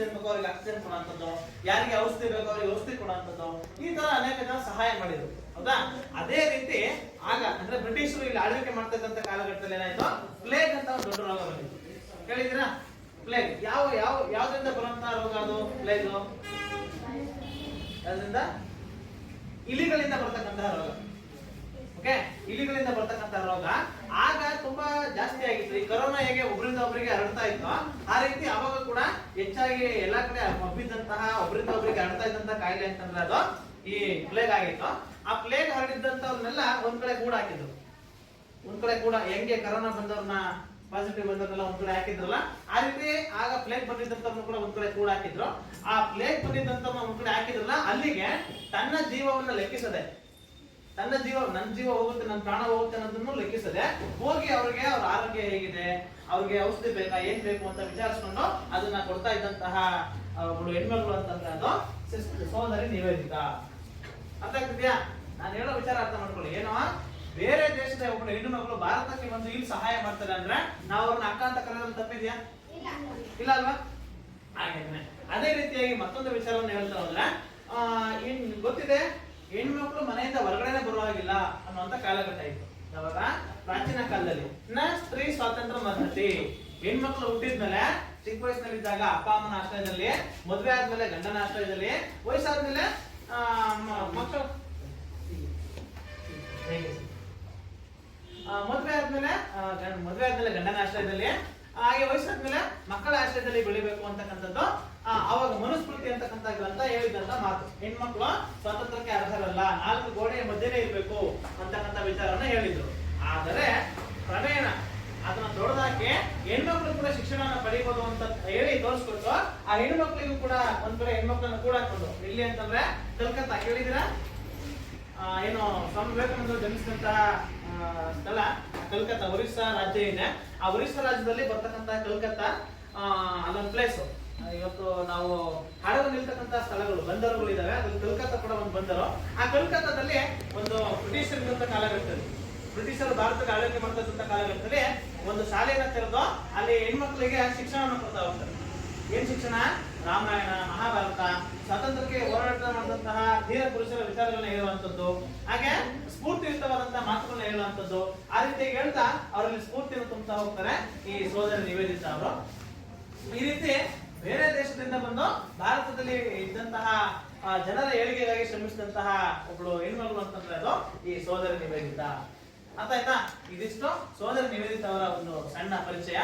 Oxygen ಬೇಕೋ ಅವ್ರಿಗೆ oxygen ಕೊಡುವಂಥದ್ದು, ಯಾರಿಗೆ ಔಷಧಿ ಬೇಕೋ ಅವ್ರಿಗೆ ಔಷಧಿ ಕೊಡುವಂಥದ್ದು, ಈ ತರ ಅನೇಕ ಜನ ಸಹಾಯ ಮಾಡಿದ್ರು, ಹೌದಾ? ಅದೇ ರೀತಿ ಆಗ, ಅಂದ್ರೆ ಬ್ರಿಟಿಷರು ಇಲ್ಲಿ ಆಳ್ವಿಕೆ ಮಾಡ್ತಕ್ಕಂಥ ಕಾಲಘಟ್ಟದಲ್ಲಿ ಏನಾಯ್ತು? ಪ್ಲೇಗ್ ಅಂತ ಒಂದು ದೊಡ್ಡ ರೋಗ ಬಂದಿತ್ತು. ಕೇಳಿದಿರಾ ಪ್ಲೇಗ್ ಯಾವ ಯಾವ, ಯಾವ್ದ್ರಿಂದ ಬರುವಂತ ರೋಗ ಅದು ಪ್ಲೇಗ್ ಅದರಿಂದ ಇಲಿಗಳಿಂದ ಬರ್ತಕ್ಕಂತಹ ರೋಗ. ಓಕೆ ಇಲಿಗಳಿಂದ ಬರ್ತಕ್ಕಂತಹ ರೋಗ. ಆಗ ತುಂಬಾ ಜಾಸ್ತಿ ಆಗಿತ್ತು. ಈ ಕೊರೋನಾ ಹೇಗೆ ಒಬ್ಬರಿಂದ ಒಬ್ಬರಿಗೆ ಹರಡ್ತಾ ಇತ್ತು, ಆ ರೀತಿ ಅವಾಗ ಹೆಚ್ಚಾಗಿ ಎಲ್ಲ ಕಡೆ ಹಬ್ಬಿದ್ದಂತಹ ಒಬ್ಬರಿಂದ ಒಬ್ರಿಗೆ ಹರಡ್ತಾ ಇದ್ದಂತಹ ಕಾಯಿಲೆ ಅಂತಂದ್ರೆ ಅದು ಈ ಪ್ಲೇಗ್ ಆಗಿತ್ತು. ಆ ಪ್ಲೇಗ್ ಹರಡಿದ್ದಂತವ್ರನ್ನೆಲ್ಲ ಒಂದ್ ಕಡೆ ಕೂಡ ಹಾಕಿದ್ರು. ಒಂದ್ ಕಡೆ ಕೂಡ ಹೆಂಗೆ ಕರೋನಾ ಬಂದವ್ರನ್ನ ಪಾಸಿಟಿವ್ ಬಂದವ್ರನ್ನೆಲ್ಲ ಒಂದ್ ಕಡೆ ಹಾಕಿದ್ರಲ್ಲ, ಆ ರೀತಿ ಆಗ ಪ್ಲೇಗ್ ಬಂದಿದ್ದಂತವ್ರನ್ನ ಕೂಡ ಒಂದ್ ಕಡೆ ಕೂಡ ಹಾಕಿದ್ರು. ಆ ಪ್ಲೇಗ್ ಬಂದಿದ್ದಂತವ್ರನ್ನ ಒಂದ್ ಕಡೆ ಹಾಕಿದ್ರಲ್ಲ, ಅಲ್ಲಿಗೆ ತನ್ನ ಜೀವವನ್ನ ಲೆಕ್ಕಿಸದೆ, ತನ್ನ ಜೀವ ನನ್ನ ಜೀವ ಹೋಗುತ್ತೆ ನನ್ನ ಪ್ರಾಣ ಹೋಗುತ್ತೆ ಅನ್ನೋದನ್ನು ಲೆಕ್ಕಿಸದೆ ಹೋಗಿ ಅವ್ರಿಗೆ ಅವ್ರ ಆರೋಗ್ಯ ಹೇಗಿದೆ ಅವ್ರಿಗೆ ಔಷಧಿ ಬೇಕಾ ಏನ್ ಬೇಕು ಅಂತ ವಿಚಾರಿಸ್ಕೊಂಡು ಅದನ್ನ ಕೊಡ್ತಾ ಇದ್ದಂತಹ ಒಬ್ಬಳು ಹೆಣ್ಮಗಳು ಅಂತಂದ್ರೆ ಅದು ಸೋದರಿ ನಿವೇದಿತ. ಅರ್ಥ ಆಗ್ತಿದ್ಯಾ? ನಾನು ಹೇಳೋ ವಿಚಾರ ಅರ್ಥ ಮಾಡ್ಕೊಳ್ಳಿ. ಏನೋ? ಬೇರೆ ದೇಶದ ಒಬ್ಬಳು ಹೆಣ್ಣು ಮಗಳು ಭಾರತಕ್ಕೆ ಬಂದು ಇಲ್ಲಿ ಸಹಾಯ ಮಾಡ್ತಾರೆ ಅಂದ್ರೆ ನಾವು ಅವ್ರನ್ನ ಅಕ್ಕ ಅಂತ ಕರೆಯೋದು ತಪ್ಪಿದ್ಯಾ? ಇಲ್ಲ ಅಲ್ವಾ? ಹಾಗೆ ಅದೇ ರೀತಿಯಾಗಿ ಮತ್ತೊಂದು ವಿಚಾರವನ್ನು ಹೇಳ್ತಾ ಹೋದ್ರೆ ಗೊತ್ತಿದೆ? ಹೆಣ್ಮಕ್ಳು ಮನೆಯಿಂದ ಹೊರಗಡೆನೆ ಬರೋ ಹಾಗಿಲ್ಲ ಅನ್ನುವಂತ ಕಾಲಘಟ್ಟ ಇತ್ತು. ಯಾವಾಗ? ಪ್ರಾಚೀನ ಕಾಲದಲ್ಲಿ ನ ಸ್ತ್ರೀ ಸ್ವಾತಂತ್ರ್ಯ ಮರ್ಹತಿ ಹೆಣ್ಮಕ್ಳು ಹುಟ್ಟಿದ್ಮೇಲೆ ಚಿಕ್ಕ ವಯಸ್ಸಿನಲ್ಲಿದ್ದಾಗ ಅಪ್ಪ ಅಮ್ಮನ ಆಶ್ರಯದಲ್ಲಿ ಮದುವೆ ಆದ್ಮೇಲೆ ಗಂಡನ ಆಶ್ರಯದಲ್ಲಿ ವಯಸ್ಸಾದ್ಮೇಲೆ ಮಕ್ಕಳು ಮದುವೆ ಆದ್ಮೇಲೆ ಮದುವೆ ಆದ್ಮೇಲೆ ಗಂಡನ ಆಶ್ರಯದಲ್ಲಿ ಹಾಗೆ ವಯಸ್ಸಾದ್ಮೇಲೆ ಮಕ್ಕಳ ಆಶ್ರಯದಲ್ಲಿ ಬೆಳಿಬೇಕು ಅಂತಕ್ಕಂಥದ್ದು ಅವಾಗ ಮನುಸ್ಮೃತಿ ಅಂತಕ್ಕಂಥ ಗ್ರಂಥ ಹೇಳಿದಂತ ಮಾತು. ಹೆಣ್ಮಕ್ಳು ಸ್ವಾತಂತ್ರ್ಯಕ್ಕೆ ಅರ್ಹರಲ್ಲ, ನಾಲ್ಕು ಗೋಡೆಯ ಮಧ್ಯೆನೇ ಇರಬೇಕು ಅಂತಕ್ಕಂಥ ವಿಚಾರವನ್ನ ಹೇಳಿದ್ರು. ಆದರೆ ಕ್ರಮೇಣ ಅದನ್ನ ದೊಡ್ಡದಾಕೆ ಹೆಣ್ಮಕ್ಳು ಕೂಡ ಶಿಕ್ಷಣವನ್ನು ಪಡೆಯಬಹುದು ಅಂತ ಹೇಳಿ ತೋರಿಸ್ಕೊಟ್ಟು ಆ ಹೆಣ್ಮಕ್ಳಿಗೂ ಕೂಡ ಒಂದ್ ಕಡೆ ಹೆಣ್ಮಕ್ಳನ್ನ ಕೂಡ ಹಾಕೊಂಡು ಇಲ್ಲಿ ಅಂತಂದ್ರೆ ಕಲ್ಕತ್ತಾ ಕೇಳಿದಿರಾ ಏನು ಸ್ವಾಮಿ ವಿವೇಕಾನಂದರು ಜನಿಸಿದಂತಹ ಸ್ಥಳ ಕಲ್ಕತ್ತಾ, ಒರಿಸ್ಸಾ ರಾಜ್ಯ ಇದೆ. ಆ ಒರಿಸ್ಸಾ ರಾಜ್ಯದಲ್ಲಿ ಬರ್ತಕ್ಕಂತಹ ಕಲ್ಕತ್ತಾ ಅಲ್ಲೊಂದು ಪ್ಲೇಸ್ ಇವತ್ತು ನಾವು ಹಡಗು ನಿಲ್ತಕ್ಕಂತ ಸ್ಥಳಗಳು ಬಂದರುಗಳು ಇದಾವೆ ಅದ್ರಲ್ಲಿ ಕಲ್ಕತ್ತಾ ಕೂಡ ಒಂದು ಬಂದರು. ಆ ಕಲ್ಕತ್ತಾದಲ್ಲಿ ಒಂದು ಬ್ರಿಟಿಷರ್ ಕಾಲ ಕಾಲಘಟ್ಟದಲ್ಲಿ ಬ್ರಿಟಿಷರು ಭಾರತಕ್ಕೆ ಆಳ್ವಿಕೆ ಮಾಡ್ತಾ ಇದ್ದಂತ ಕಾಲಘಟ್ಟದಲ್ಲಿ ಒಂದು ಶಾಲೆಯನ್ನ ತೆರೆದು ಅಲ್ಲಿ ಹೆಣ್ಮಕ್ಳಿಗೆ ಶಿಕ್ಷಣವನ್ನು ಕೊಡ್ತಾ ಹೋಗ್ತಾರೆ. ಏನ್ ಶಿಕ್ಷಣ? ರಾಮಾಯಣ, ಮಹಾಭಾರತ, ಸ್ವಾತಂತ್ರ್ಯಕ್ಕೆ ಹೋರಾಟ ಮಾಡಿದಂತಹ ಧೀರ ಪುರುಷರ ವಿಚಾರಗಳನ್ನ ಹೇಳುವಂತದ್ದು ಹಾಗೆ ಸ್ಫೂರ್ತಿಯುತವಾದಂತಹ ಮಾತುಗಳನ್ನ ಹೇಳುವಂತದ್ದು ಆ ರೀತಿ ಹೇಳ್ತಾ ಅವರಲ್ಲಿ ಸ್ಫೂರ್ತಿಯನ್ನು ತುಂಬುತ್ತಾ ಹೋಗ್ತಾರೆ ಈ ಸೋದರ ನಿವೇದಿತ ಅವರು. ಈ ರೀತಿ ಬೇರೆ ದೇಶದಿಂದ ಬಂದು ಭಾರತದಲ್ಲಿ ಇದ್ದಂತಹ ಜನರ ಏಳಿಗೆಗಾಗಿ ಶ್ರಮಿಸಿದಂತಹ ಒಬ್ಳು ಹೆಣ್ಮಗಳು ಅಂತಂದ್ರೆ ಅದು ಈ ಸೋದರ ನಿವೇದಿತ. ಅರ್ಥ ಆಯ್ತಾ? ಇದಿಷ್ಟು ಸೋದರ ನಿವೇದಿತ ಅವರ ಒಂದು ಸಣ್ಣ ಪರಿಚಯ.